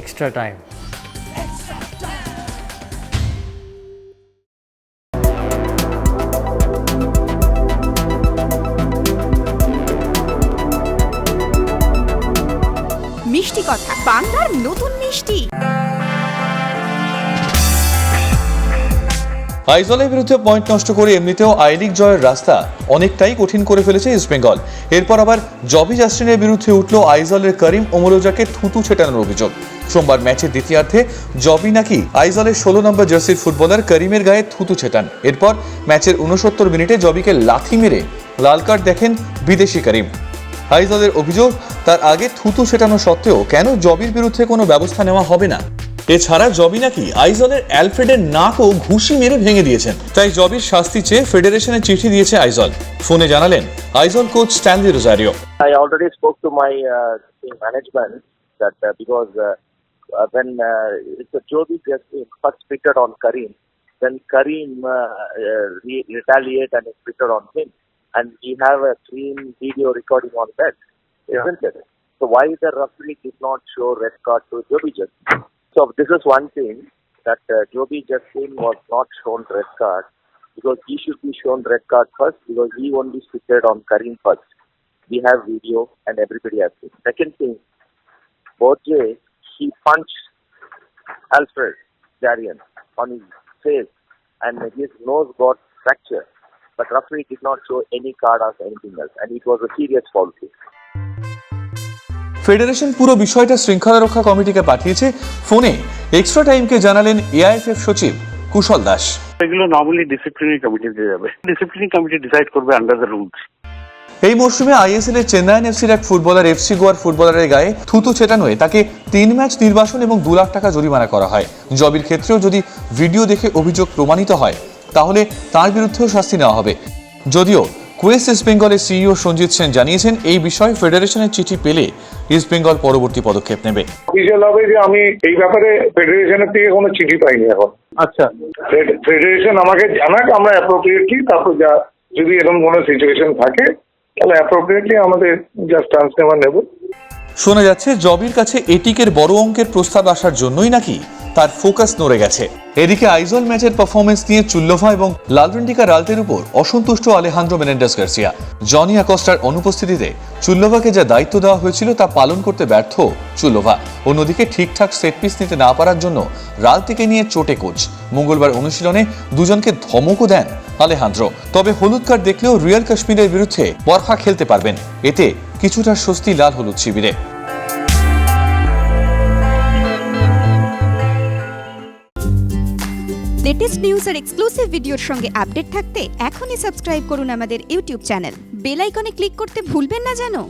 Extra time মিষ্টি কথা বাংলার নতুন মিষ্টি। আইজলের বিরুদ্ধে পয়েন্ট নষ্ট করে এমনিতেও আই লিগ জয়ের রাস্তা অনেকটাই কঠিন করে ফেলেছে ইস্টবেঙ্গল এরপর আবার জবি জাস্টিনের বিরুদ্ধে উঠল আইজলের করিম ওমরোজাকে থুতু ছেটানোর অভিযোগ। সোমবার ম্যাচের দ্বিতীয়ার্ধে জবি নাকি আইজলের ষোলো নম্বর জার্সির ফুটবলার করিমের গায়ে থুতু ছেটান। এরপর ম্যাচের উনসত্তর মিনিটে জবিকে লাথি মেরে লাল কার্ড দেখেন বিদেশি করিম। আইজলের অভিযোগ, তার আগে থুতু ছেটানো সত্ত্বেও কেন জবির বিরুদ্ধে কোনো ব্যবস্থা নেওয়া হবে না? এছাড়া জবি নাকি আইজলের অ্যালফ্রেডের নাকও ঘুষি মেরে ভেঙে দিয়েছেন তাই জবির শাস্তি চেয়ে ফেডারেশনে চিঠি দিয়েছে আইজল ফোনে জানালেন Aizawl coach Stanley Rosario I already spoke to my uh, team management that uh, because uh, uh, when uh, it's a Joby just first tweeted on Kareem, then Kareem uh, uh, re- retaliate and tweeted on him, and we have a clean video recording on that, yeah. isn't it? So why the referee did not show red card to Joby Justin? So this is one thing that uh, Joby Justin was not shown red card because he should be shown red card first because he only tweeted on Kareem first we have video and everybody has seen. Second thing, Borje, he punched Alfred Darian on his face and his nose got fractured. But referee did not show any card or anything else and it was a serious foul case. Federation পুরো বিষয়টা শৃঙ্খলা রক্ষা কমিটিকে পাঠিয়েছে। ফোনে extra টাইমকে জানালেন AIFF সচিব কুশল দাস। এগুলো নর্মালি ডিসিপ্লিনারি কমিটিতে যাবে ডিসিপ্লিনারি কমিটি ডিসাইড করবে আন্ডার দ্য রুলস এই মরশুমে আইএসএল এর চেন্নাইন এফসির এক ফুটবলার এফসি গোয়ার ফুটবলারের গায়ে থুতু ছেটানোয় তাকে তিন ম্যাচ নির্বাসন এবং দু লাখ টাকা জরিমানা করা হয়। জবির ক্ষেত্রেও যদি ভিডিও দেখে অভিযোগ প্রমাণিত হয় তাহলে তার বিরুদ্ধেও শাস্তি নেওয়া হবে। যদিও কুয়েস ইস্ট বেঙ্গলের সিইও সঞ্জিত সেন জানিয়েছেন এই বিষয়ে ফেডারেশনের চিঠি পেলে ইস্ট বেঙ্গল পরবর্তী পদক্ষেপ নেবে। অফিসিয়াল হবে যে আমি এই ব্যাপারে ফেডারেশনের থেকে কোনো চিঠি পাইনি এখন। আচ্ছা। ফেডারেশন আমাকে জানাক আমরা অ্যাপ্রোপ্রিয়েটলি তারপর যা যদি এরকম কোনো সিচুয়েশন থাকে তাহলে অ্যাপ্রোপ্রিয়েটলি আমাদের যা স্টান্স নেওয়া নেব। শোনা যাচ্ছে জবির কাছে এটিকের বড় অঙ্কের প্রস্তাব আসার জন্যই নাকি তার ফোকাস নড়ে গেছে। এদিকে আইজল ম্যাচের পারফরমেন্স নিয়ে চুল্লোভা এবং লালভেন্টিকা রালতের উপর অসন্তুষ্ট Alejandro Menendez Garcia. Johnny Acosta অনুপস্থিতিতে চুল্লোভাকে যা দায়িত্ব দেওয়া হয়েছিল তা পালন করতে ব্যর্থ চুল্লোভা অন্যদিকে ঠিকঠাক সেট পিস নিতে না পারার জন্য রালতিকে নিয়ে চোটে কোচ। মঙ্গলবার অনুশীলনে দুজনকে ধমকও দেন আলেহান্দ্রো। তবে হলুদ কার্ড দেখলেও রিয়াল কাশ্মীরের বিরুদ্ধে বরফা খেলতে পারবেন। এতে কিছুটা স্বস্তি লাল হলুদ শিবিরে। লেটেস্ট নিউজ আর এক্সক্লুসিভ ভিডিওর সঙ্গে আপডেট থাকতে এখনই সাবস্ক্রাইব করুন আমাদের ইউটিউব চ্যানেল বেল আইকনে ক্লিক করতে ভুলবেন না জানো